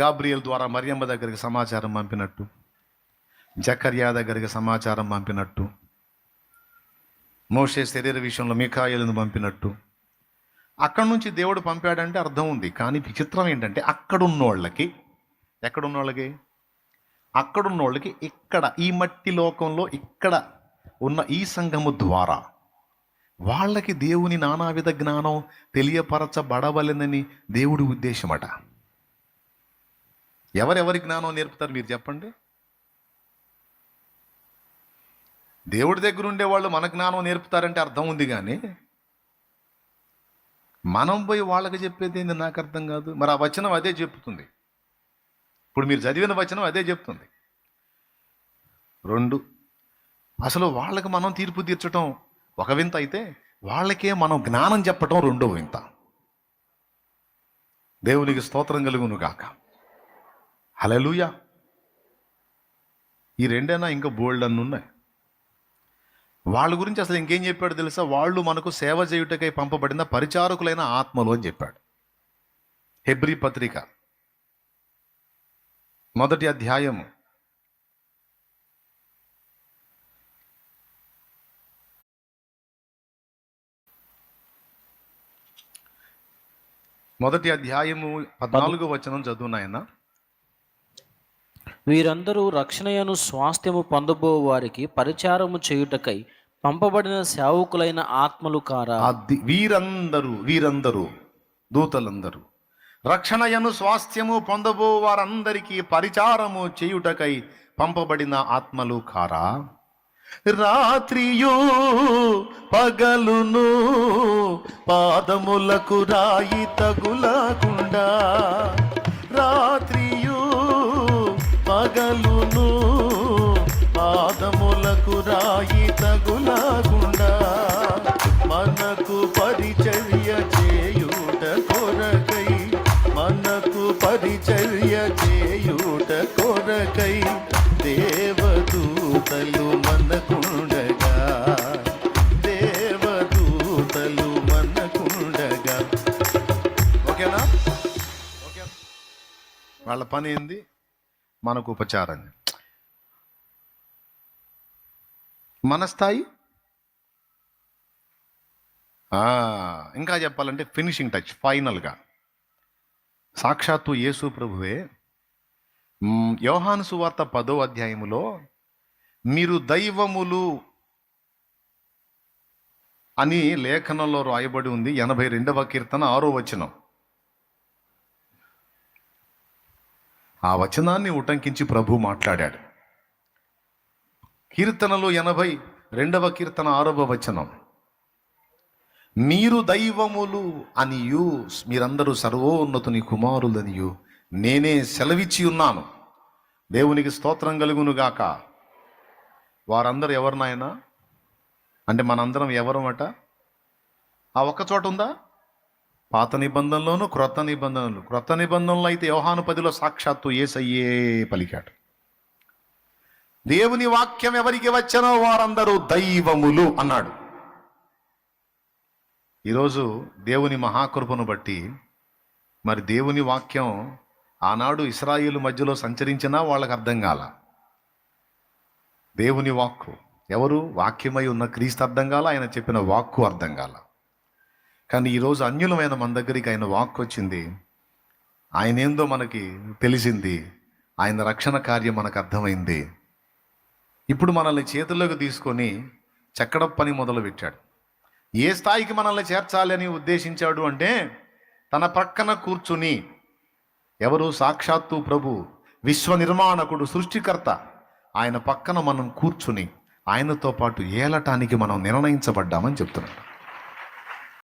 Gabriel ద్వారా మరియమ్మ దగ్గరికి సమాచారం పంపినట్టు జకర్యా దగ్గరికి సమాచారం పంపినట్టు మోషే శరీర విషయంలో మిఖాయిలను పంపినట్టు. అక్కడి నుంచి దేవుడు పంపాడంటే అర్థం ఉంది కానీ విచిత్రం ఏంటంటే అక్కడున్న వాళ్ళకి ఎక్కడున్న వాళ్ళకి అక్కడున్న వాళ్ళకి ఇక్కడ ఈ మట్టి లోకంలో ఇక్కడ ఉన్న ఈ సంఘము ద్వారా. వాళ్ళకి దేవుని నానావిధ జ్ఞానం తెలియపరచబడవలెనని దేవుడి ఉద్దేశమట. ఎవరెవరి జ్ఞానం నేర్పుతారు మీరు చెప్పండి? దేవుడి దగ్గర ఉండే వాళ్ళు మన జ్ఞానం నేర్పుతారంటే అర్థం ఉంది కానీ మనం పోయి వాళ్ళకి చెప్పేది ఏంది నాకు అర్థం కాదు. మరి ఆ వచనం అదే చెప్తుంది. ఇప్పుడు మీరు చదివిన వచనం అదే చెప్తుంది. రెండు అసలు వాళ్ళకి మనం తీర్పు తీర్చటం ఒక వింత అయితే వాళ్ళకే మనం జ్ఞానం చెప్పటం రెండో వింత. దేవునికి స్తోత్రం కలుగును గాక. హలలుయా ఈ రెండైనా ఇంకా బోల్డ్ అన్ని ఉన్నాయి. వాళ్ళ గురించి అసలు ఇంకేం చెప్పాడు తెలుసా? వాళ్ళు మనకు సేవ చేయుటకై పంపబడిన పరిచారకులైన ఆత్మలు అని చెప్పాడు. హెబ్రి పత్రిక. మొదటి అధ్యాయం మొదటి అధ్యాయము పద్నాలుగు వచనం చదువునాయన వీరందరూ రక్షణయను స్వాస్థ్యము పొందబో వారికి పరిచారము చేయుటకై పంపబడిన సేవకులైన ఆత్మలు కారా? అది వీరందరూ వీరందరూ దూతలందరూ రక్షణయను స్వాస్థ్యము పొందబో వారందరికీ పరిచారము చేయుటకై పంపబడిన ఆత్మలు కారా? రాత్రియు పగలును పాదములకు రాయి తగులకుండా రాత్రి పగలును పాదములకు రాయి తగులాగుండా. మనకు పరిచర్య చేయుట కొరకై మనకు పరిచర్య చేయుట కొరకై దేవదూతలు మనకుండగా. దేవదూతలు మనకుండగా. ఓకేనా? ఓకే. వాళ్ళ పని ఏంది? మనకు ఉపచారం మన స్థాయి? ఇంకా చెప్పాలంటే ఫినిషింగ్ టచ్ ఫైనల్గా. సాక్షాత్తు యేసు ప్రభువే యోహాను సువార్త పదో అధ్యాయములో మీరు దైవములు అని లేఖనంలో రాయబడి ఉంది ఎనభై రెండవ కీర్తన ఆరో వచనం. ఆ వచనాన్ని ఉటంకించి ప్రభు మాట్లాడాడు. కీర్తనలు ఎనభై రెండవ కీర్తన ఆరవ వచనం. మీరు దైవములు అనియు మీరందరూ సర్వోన్నతుని కుమారులనియు నేనే సెలవిచ్చి ఉన్నాను. దేవునికి స్తోత్రం కలుగునుగాక వారందరూ ఎవరు అంటే మనందరం ఎవరమట? ఆ ఒక్క చోట ఉందా? పాత నిబంధనలోను క్రొత్త నిబంధనలు. క్రొత్త నిబంధనలు అయితే యోహాను పదిలో సాక్షాత్తు ఏసయ్యే పలికాడు. దేవుని వాక్యం ఎవరికి వచ్చినో వారందరూ దైవములు అన్నాడు. ఈరోజు దేవుని మహాకృపను బట్టి మరి దేవుని వాక్యం ఆనాడు ఇస్రాయిల్ మధ్యలో సంచరించినా వాళ్ళకి అర్థం కాల. దేవుని వాక్కు ఎవరు? వాక్యమై ఉన్న క్రీస్తు అర్థం కాల ఆయన చెప్పిన వాక్కు అర్థం కాల. కానీ ఈరోజు అన్యులమైన మన దగ్గరికి ఆయన వాక్ వచ్చింది ఆయన ఏందో మనకి తెలిసింది. ఆయన రక్షణ కార్యం మనకు అర్థమైంది. ఇప్పుడు మనల్ని చేతుల్లోకి తీసుకొని చెక్కడ పని మొదలు పెట్టాడు ఏ స్థాయికి మనల్ని చేర్చాలి అని ఉద్దేశించాడు అంటే తన ప్రక్కన కూర్చుని ఎవరు సాక్షాత్తు ప్రభు విశ్వ నిర్మాణకుడు సృష్టికర్త ఆయన పక్కన మనం కూర్చుని ఆయనతో పాటు ఏలటానికి మనం నిర్ణయించబడ్డామని చెప్తున్నాడు.